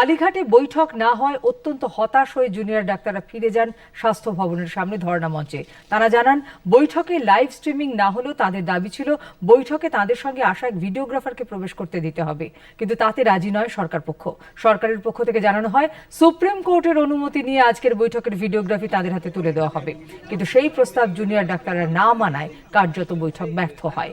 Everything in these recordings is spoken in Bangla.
কালীঘাটে বৈঠক না হয় অত্যন্ত হতাশ হয়ে জুনিয়র ডাক্তাররা ফিরে যান স্বাস্থ্য ভবনের সামনে ধর্ণা মঞ্চে। তারা জানান, বৈঠকে লাইভ স্ট্রিমিং না হলেও তাদের দাবি ছিল, বৈঠকে তাদের সঙ্গে আসা এক ভিডিওগ্রাফারকে প্রবেশ করতে দিতে হবে। কিন্তু তাতে রাজি নয় সরকার পক্ষ। সরকারের পক্ষ থেকে জানানো হয়, সুপ্রিম কোর্টের অনুমতি নিয়ে আজকের বৈঠকের ভিডিওগ্রাফি তাদের হাতে তুলে দেওয়া হবে। কিন্তু সেই প্রস্তাব জুনিয়র ডাক্তাররা না মানায়, কার্যত বৈঠক ব্যর্থ হয়।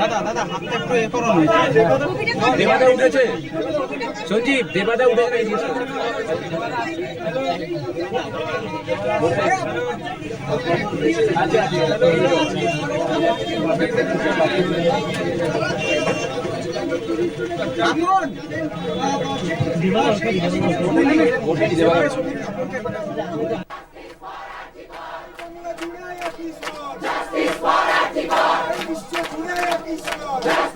দাদা দাদা হাতটা একটু এ করো দেবাদা উঠেছে। সঞ্জীব দেবাদা উঠেছে দিবা Justice for Antigone! Justice for Antigone!